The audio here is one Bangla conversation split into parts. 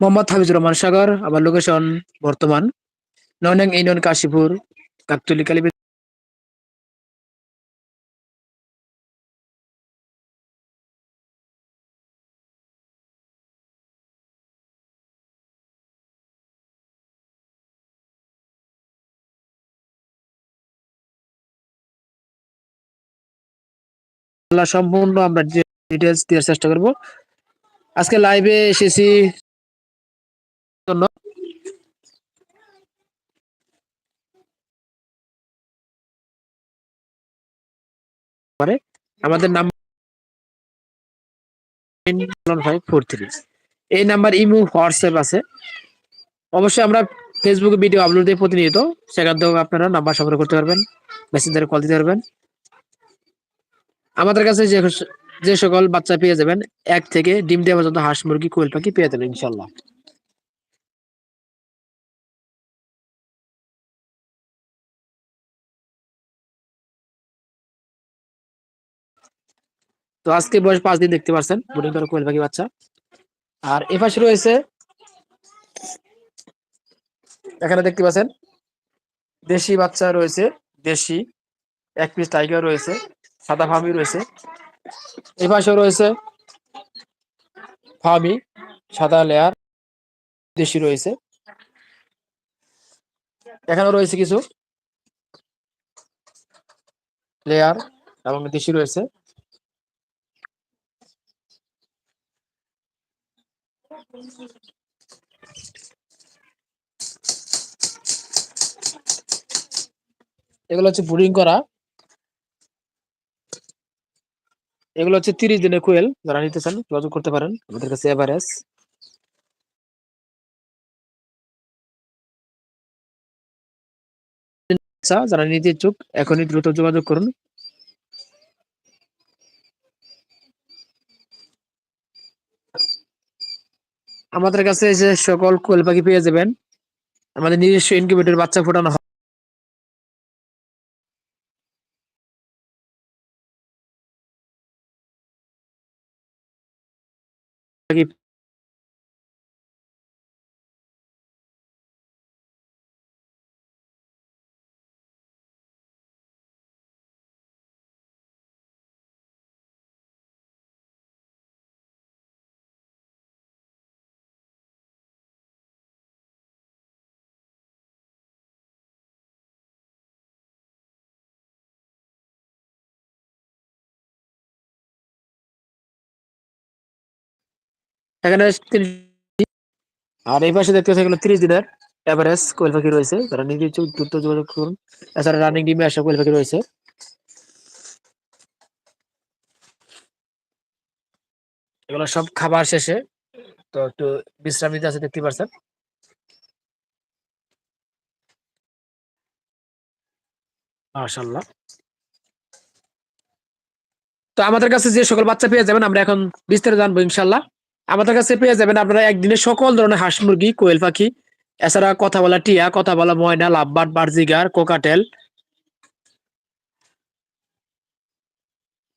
মোহাম্মদ হাফিজুর রহমান সাগর আমার লোকেশন বর্তমান। নয়নং ইউনিয়ন কাশীপুর, কাকতুলি কালী সম্পূর্ণ আমরা ডিটেলস দেওয়ার চেষ্টা করব। আজকে লাইভে এসেছি জন্য। পারে আমাদের নাম এই নাম্বার ইমো, হোয়াটসঅ্যাপ আছে। অবশ্যই আমরা ফেসবুকে ভিডিও আপলোড দিই প্রতিনিয়ত। সেখান থেকেও আপনারা নাম্বার সংগ্রহ করতে পারবেন, মেসেঞ্জারে কল দিতে পারবেন। আমাদের কাছে যে যে সকল বাচ্চা পেয়ে যাবেন, এক থেকে ডিম দেওয়া পর্যন্ত হাঁস মুরগি, কোয়েল পাখি পেয়ে যাবেন ইনশাল্লাহ তো আজকে বয়স পাঁচ দিন দেখতে পাচ্ছেন বোর্ডিং করা কোয়েল পাখি বাচ্চা। আর এ পাশে রয়েছে, এখানে দেখতে পাচ্ছেন, দেশি বাচ্চা রয়েছে, দেশি, এক পিস টাইগার রয়েছে, সাদা ফার্মি রয়েছে। এ পাশেও রয়েছে ফার্মি সাদা লেয়ার, দেশি রয়েছে। এখানেও রয়েছে কিছু, লেয়ার এবং দেশি রয়েছে। এগুলো হচ্ছে ব্রুডিং করা। এগুলো হচ্ছে তিরিশ দিনের কোয়েল যারা নিতে চান যোগাযোগ করতে পারেন। আমাদের কাছে এভারেজ। যারা নিতে ইচ্ছুক, এখনই দ্রুত যোগাযোগ করুন। আমাদের কাছে যে সকল কোয়েল পাখি পেয়ে যাবেন আমাদের নিজস্ব ইনকিউবেটর বাচ্চা ফোটানো হয়। এখানে আর এই পাশে দেখতে এগুলো তিরিশ দিনের কোয়েল পাখি রয়েছে। যারা নিজে দ্রুত যোগাযোগ করুন। এছাড়া রানিং ডিমে আসা কোয়েল পাখি রয়েছে। এগুলো সব খাবার শেষে, তো একটু বিশ্রাম নিতে আছে দেখতে মাশাল্লাহ তো আমাদের কাছে যে সকল বাচ্চা পেয়ে যাবেন, আমরা এখন বিস্তারিত জানব ইনশাল্লাহ আমাদের কাছে পেয়ে যাবেন আপনারা একদিনে সকল ধরনের হাঁস মুরগি, কোয়েল পাখি, এছাড়া কথা বলা টিয়া, কথা বলা ময়না, লাভবার্ড, বার্জিগার, কোকাটেল,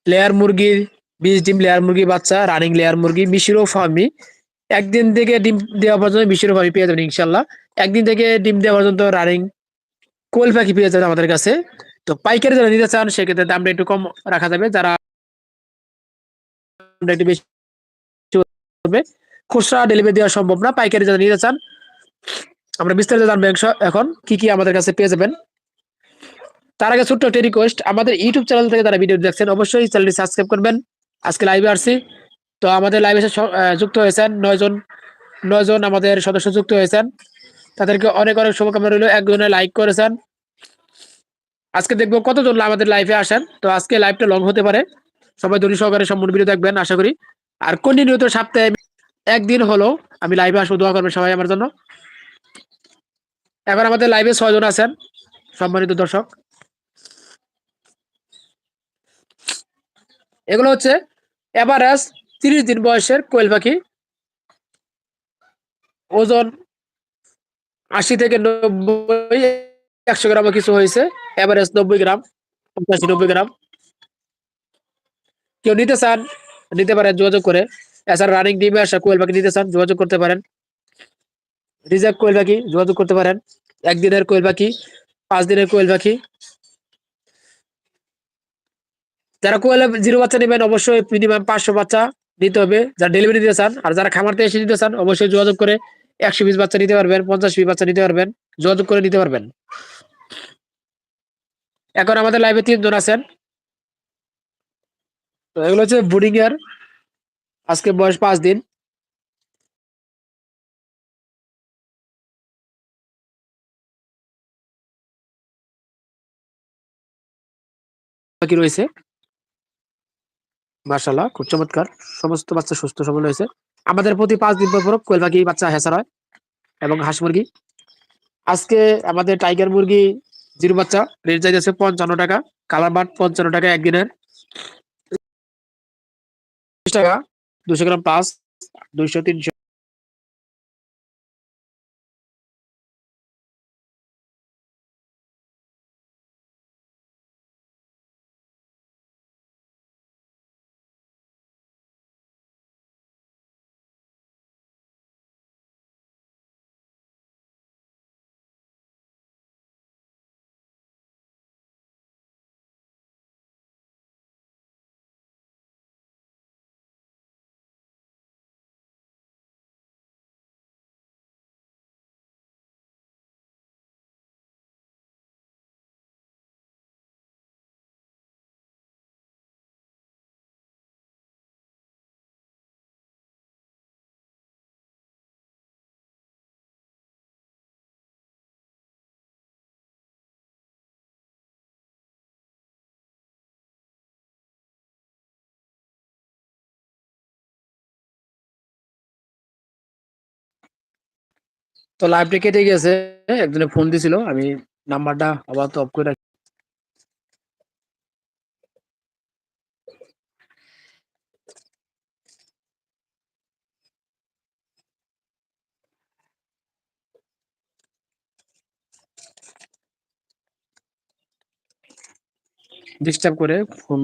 লেয়ার মুরগি বিশ ডিম লেয়ার মুরগি বাচ্চা, রানিং লেয়ার মুরগি, মিশিরো ফার্মি একদিন থেকে ডিম দেওয়া পর্যন্ত মিশিরো ফার্মি পেয়ে যাবেন ইনশাল্লাহ একদিন থেকে ডিম দেওয়া পর্যন্ত রানিং কোয়েল পাখি পেয়ে যাবেন আমাদের কাছে। তো পাইকারি যারা নিতে চান, সেক্ষেত্রে দামটা একটু কম রাখা যাবে। যারা একটু বেশি করবে খুচরা ডেলিভারি দেওয়া সম্ভব না, পাইকারি যারা নিতে চান, আমরা বিস্তারিত জানব এখন, কি কি আমাদের কাছে পেয়ে যাবেন। তার আগে ছোট্ট একটা রিকোয়েস্ট আমাদের ইউটিউব চ্যানেল থেকে যারা ভিডিও দেখছেন, অবশ্যই চ্যানেলটি সাবস্ক্রাইব করবেন। আজকে লাইভে আসছি। তো আমাদের লাইভে যুক্ত হয়েছেন নয়জন নয়জন আমাদের সদস্য যুক্ত হয়েছেন। তাদেরকে অনেক অনেক শুভকামনা রইল। একজনে লাইক করেছেন। আজকে দেখব কতজন আমাদের লাইভে আসেন। তো আজকে লাইভটা লং হতে পারে। সবাই ধনী সহকারে সম্পূর্ণ ভিডিও দেখবেন, আশা করি। আর কন্টিনিউত সপ্তাহে একদিন হলো, আমি লাইভে আসব, দোয়া করবেন সবাই আমার জন্য। এখন আমাদের লাইভে ছয়জন আছেন, সম্মানিত দর্শক। এগুলো হচ্ছে এভারেজ তিরিশ দিন বয়সের কোয়েল পাখি। ওজন আশি থেকে নব্বই, একশো গ্রাম কিছু হয়েছে। এভারেজ নব্বই গ্রাম পঞ্চাশি নব্বই গ্রাম। কেউ নিতে চান, নিতে পারেন, যোগাযোগ করে। এছাড়া রানিং ডিমে আসা কোয়েল পাখি নিতে চান, যোগাযোগ করতে পারেন। রিজার্ভ কোয়েল পাখি, যোগাযোগ করতে পারেন। একদিনের কোয়েল পাখি পাঁচ দিনের কোয়েল পাখি। যারা কোয়েল জিরো বাচ্চা নেবেন, অবশ্যই মিনিমাম পাঁচশো বাচ্চা নিতে হবে। যারা ডেলিভারি দিতে চান আর যারা খামারতে এসে নিতে চান, অবশ্যই যোগাযোগ করে একশো পিস বাচ্চা নিতে পারবেন, পঞ্চাশ পিস বাচ্চা নিতে পারবেন, যোগাযোগ করে নিতে পারবেন। এখন আমাদের লাইভে তিনজন আছেন। তো এগুলো হচ্ছে বুডিং এর আজকে বয়স পাঁচ দিন। রয়েছে। মার্শাল্লাহ খুব চমৎকার। সমস্ত বাচ্চা সুস্থ সবল আমাদের প্রতি পাঁচ দিন পর কোয়েল বাচ্চা হেসার হয় এবং হাঁস মুরগি। আজকে আমাদের টাইগার মুরগি জিরো বাচ্চা, রেট যাইতেছে পঞ্চান্ন টাকা কালার বাট পঞ্চান্ন টাকা একদিনের। টাকা। দুশো গ্রাম প্লাস দুইশো তিনশো তো লাইভটা কেটে গেছে। একজনে ফোন দিছিল, আমি নাম্বারটা আপাতত অফ করে রাখি। ডিস্টার্ব করে ফোন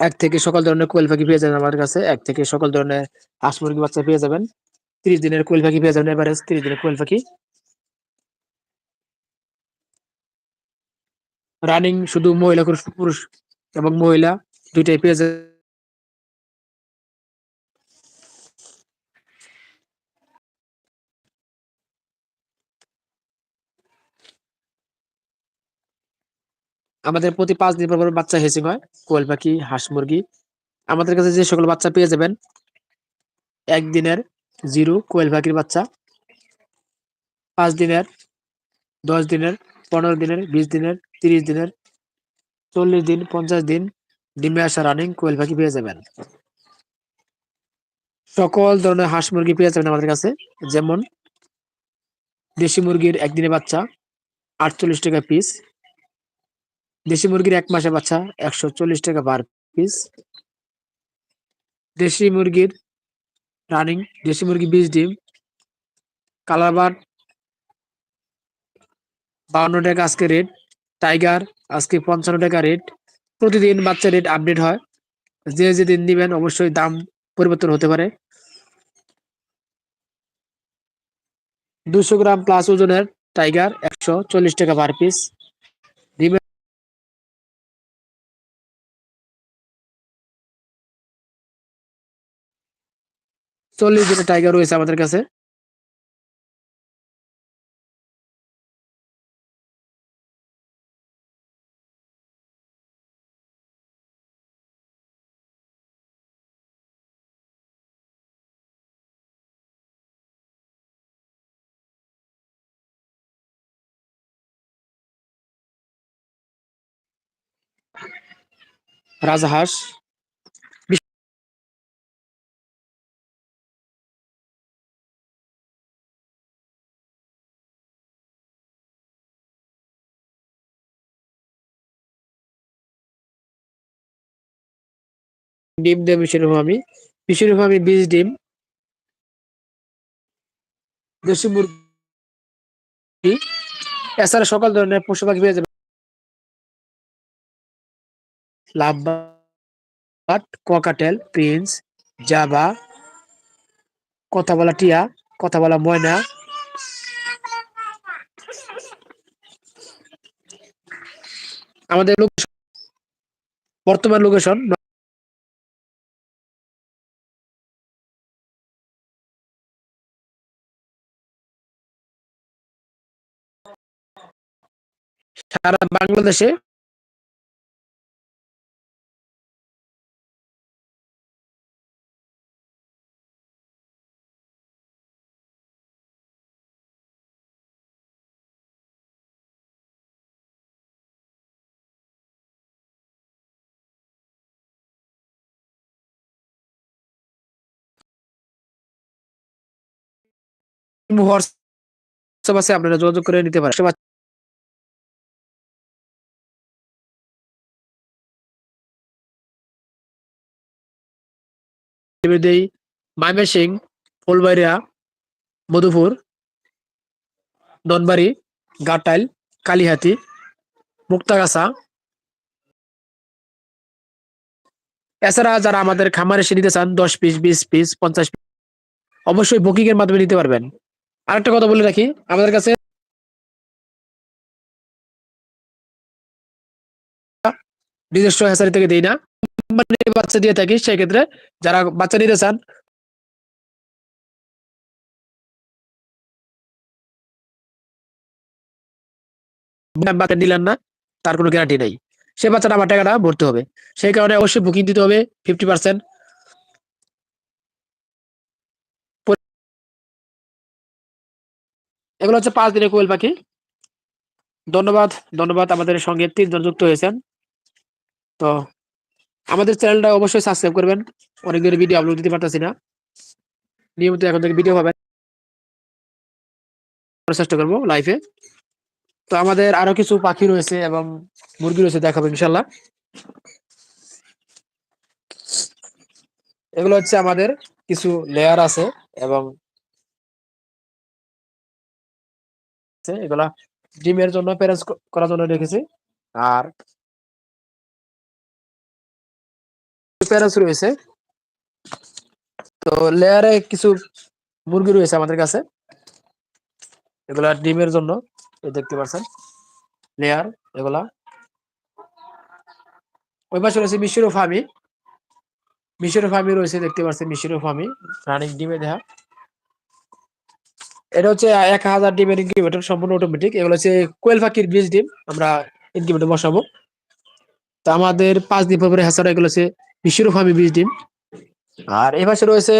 এক থেকে সকল ধরনের কোয়েল পাখি পেয়ে যাবেন আমার কাছে। এক থেকে সকল ধরনের হাঁস মুরগি বাচ্চা পেয়ে যাবেন। ত্রিশ দিনের কোয়েল পাখি পেয়ে যাবেন এভারেজ ত্রিশ দিনের কোয়েল পাখি। রানিং শুধু মহিলা পুরুষ এবং মহিলা দুইটাই পেয়ে যাবেন। আমাদের প্রতি পাঁচ দিন পর বাচ্চা হেসিং হয় কোয়েল পাখি, হাঁস মুরগি। আমাদের কাছে যে সকল বাচ্চা পেয়ে যাবেন, একদিনের জিরো কোয়েল পাখির বাচ্চা, পাঁচ দিনের, দশ দিনের, পনেরো দিনের, বিশ দিনের, তিরিশ দিনের, চল্লিশ দিন, পঞ্চাশ দিন, ডিমে আসা রানিং কোয়েল পাখি পেয়ে যাবেন। সকল ধরনের হাঁস মুরগি পেয়ে যাবেন আমাদের কাছে, যেমন দেশি মুরগির একদিনের বাচ্চা, আটচল্লিশ টাকা পিস দেশি মুরগির এক মাসে বাচ্চা, একশো চল্লিশ টাকা পার পিস দেশি মুরগির রানিং দেশি মুরগি বিশ ডিম। কালার বার বাউন্ন টাকা আজকে রেট টাইগার আজকে পঞ্চান্ন টাকা রেট প্রতিদিন বাচ্চা রেট আপডেট হয়। যে যেদিন নিবেন অবশ্যই দাম পরিবর্তন হতে পারে। দুশো গ্রাম প্লাস ওজনের টাইগার একশো চল্লিশ টাকা পার পিস চল্লিশ দিনের টাইগার রয়েছে আমাদের কাছে। রাজহাঁস। ডিম দেব মিশরীয় আমি। মিশরীয় আমি বিশ ডিম। দেশি মুরগি। এছাড়া সকল ধরনের পশু পাখি পেয়ে যাবেন। লাভবাট ককাটেল, প্রিন্স, জাবা, কথা বলা টিয়া, কথা বলা ময়না। আমাদের লোকেশন বর্তমান লোকেশন সারা বাংলাদেশে হোয়াটসঅ্যাপ আছে আপনারা যোগাযোগ করে নিতে পারেন। দেই। ময়মনসিং ফুলবাড়িয়া, মধুপুর ননবাড়ি গাটাইল, কালিহাতি, মুক্তাগাছা। এছাড়া যারা আমাদের খামারে এসে নিতে চান, দশ পিস, বিশ পিস, পঞ্চাশ পিস, অবশ্যই বুকিং এর মাধ্যমে নিতে পারবেন। আরেকটা কথা বলে রাখি, আমাদের কাছে নিজস্ব হ্যাচারি থেকে দিই না। কোম্পানির বাচ্চা দিয়ে থাকি, সেক্ষেত্রে যারা বাচ্চা নিতে চান বাচ্চা নিলেন না, তার কোনো গ্যারান্টি নেই। সে বাচ্চাটা আমার টাকাটা ভরতে হবে। সেই কারণে অবশ্যই বুকিং দিতে হবে ফিফটি পার্সেন্ট এগুলো হচ্ছে পাঁচ দিনের কোয়েল পাখি। ধন্যবাদ ধন্যবাদ আমাদের সঙ্গে তিনজন যুক্ত হয়েছেন। তো আমাদের চ্যানেলটা অবশ্যই সাবস্ক্রাইব করবেন। অনেক দিনের ভিডিও আপলোড দিতে পারতেছি না। নিয়মিত এখন থেকে ভিডিও পাবেন চেষ্টা করব লাইফে তো আমাদের আরও কিছু পাখি রয়েছে এবং মুরগি রয়েছে দেখাবো ইনশাল্লাহ এগুলো হচ্ছে আমাদের কিছু লেয়ার আছে এবং এগুলা ডিমের জন্য প্যারেন্স করার জন্য রেখেছি। আর প্যারেন্স রয়েছে। তো লেয়ারে কিছু মুরগি রয়েছে আমাদের কাছে। এগুলা ডিমের জন্য দেখতে পাচ্ছেন লেয়ার এগুলা। ওই পাশে রয়েছে মিশরো ফার্মি। মিশরো ফার্মি রয়েছে, দেখতে পাচ্ছেন মিশরো ফার্মি। রানিং ডিমে দেখা এটা হচ্ছে এক হাজার ডিমের ইনকিউবেটর সম্পূর্ণ অটোমেটিক এগুলো হচ্ছে কোয়েল পাখির বীজ ডিম, আমরা ইনকিউবেটর বসাবো। তো আমাদের পাঁচ দিন পরে হ্যাসারা এগুলো হচ্ছে ফার্মি বীজ ডিম। আর এই পাশে রয়েছে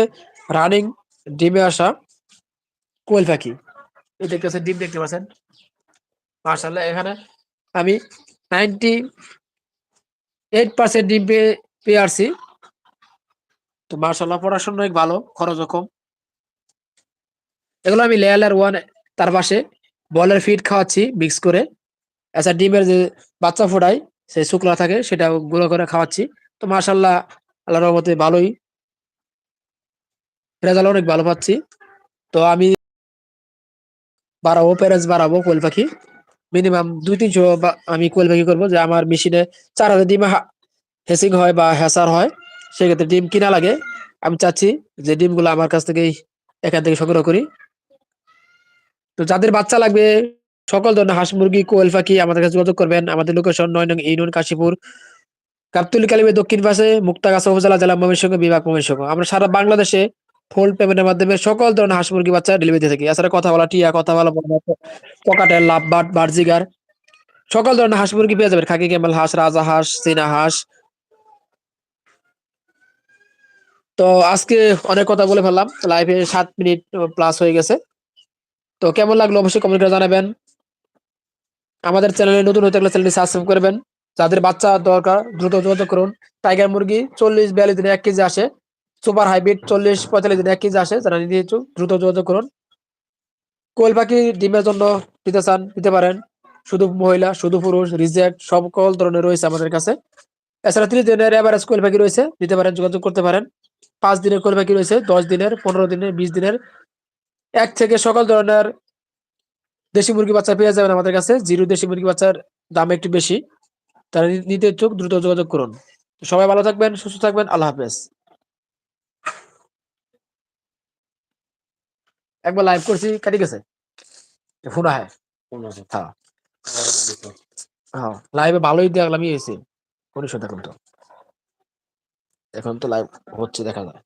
রানিং ডিমে আসা কোয়েল পাখি। এই দেখতে পাচ্ছেন ডিম দেখতে পাচ্ছেন? মার্শাল্লাহ এখানে আমি নাইনটি এইট পার্সেন্ট ডিম পেয়ে পেয়ে আসছি। তো মার্শাল্লাহ পড়াশোনা অনেক ভালো খরচও কম। এগুলো আমি লেয়ার ওয়ান তার পাশে বলের ফিট খাওয়াচ্ছি মিক্স করে। আচ্ছা ডিমের যে বাচ্চা ফোটাই সেই শুকলা থাকে সেটা গুঁড়ো করে খাওয়াচ্ছি। তো মার্শাল্লাহ আল্লাহ রহমতে ভালোই। রেজাল্ট অনেক ভালো পাচ্ছি। তো আমি বাড়াবো প্যারেন্স বাড়াবো কোয়েল পাখি। মিনিমাম দুই তিনশো আমি কোয়েল পাখি করব যে আমার মেশিনে চার হাজার ডিম হেসিং হয় বা হ্যাসার হয়, সেক্ষেত্রে ডিম কিনা লাগে। আমি চাচ্ছি যে ডিমগুলো আমার কাছ থেকেই এখান থেকে সংগ্রহ করি। তো যাদের বাচ্চা লাগবে, সকল ধরনের হাঁস মুরগি, কোয়েল পাখি আমাদের কাছে যোগাযোগ করবেন। আমাদের লোকেশন নয় নং ইউনিয়ন কাশীপুর। গাবতুলি কালিমের দক্ষিণ পাশে মুক্তাগাছা উপজেলা জেলা ময়মনসিংহ বিভাগ ময়মনসিংহ আমরা সারা বাংলাদেশে ফুল পেমেন্টের মাধ্যমে সকল ধরনের হাঁস মুরগি বাচ্চা ডেলিভারি দিয়ে থাকি। এছাড়া কথা বলা, টিয়া কথা বলা পকাটেল লাভ বাট বার্জিগার, সকল ধরনের হাঁস মুরগি পেয়ে যাবেন। খাকি কেমল হাঁস, রাজা হাঁস, চীনা হাঁস। তো আজকে অনেক কথা বলে ফেললাম। লাইভে সাত মিনিট প্লাস হয়ে গেছে। তো কেমন লাগল অবশ্যই কমেন্ট করে জানাবেন। আমাদের চ্যানেলে নতুন হতে গেলে চ্যানেলটি সাবস্ক্রাইব করবেন। যাদের বাচ্চা দরকার, দ্রুত যোগাযোগ করুন। টাইগার মুরগি চল্লিশ বিয়াল্লিশ দিনে এক কেজি আসে। সুপার হাইব্রিড চল্লিশ পঁয়তাল্লিশ দিনে এক কেজি আসে। যারা নিতে ইচ্ছুক, দ্রুত যোগাযোগ করুন। কোয়েল পাখি ডিমের জন্য দিতে চান, দিতে পারেন। শুধু মহিলা, শুধু পুরুষ রিজেক্ট সকল ধরনের রয়েছে আমাদের কাছে। এছাড়া ত্রিশ দিনের এভারেজ কোয়েল পাখি রয়েছে দিতে পারেন, যোগাযোগ করতে পারেন। পাঁচ দিনের কোয়েল পাখি রয়েছে, দশ দিনের, পনেরো দিনের, বিশ দিনের। এক থেকে সকল ধরনের দেশি মুরগি বাচ্চা পেয়ে যাবেন আমাদের কাছে। জিরো দেশি মুরগি বাচ্চার দাম একটু বেশি। তারা নিতে ইচ্ছুক দ্রুত যোগাযোগ করুন। সবাই ভালো থাকবেন সুস্থ থাকবেন আল্লাহ হাফেজ। একবার লাইভ করছি কাটি গেছে? ফোন আহে। হ্যাঁ হ্যাঁ লাইভে ভালোই দেখলাম ই হয়েছে। দেখুন তো। এখন তো লাইভ হচ্ছে দেখা যায়।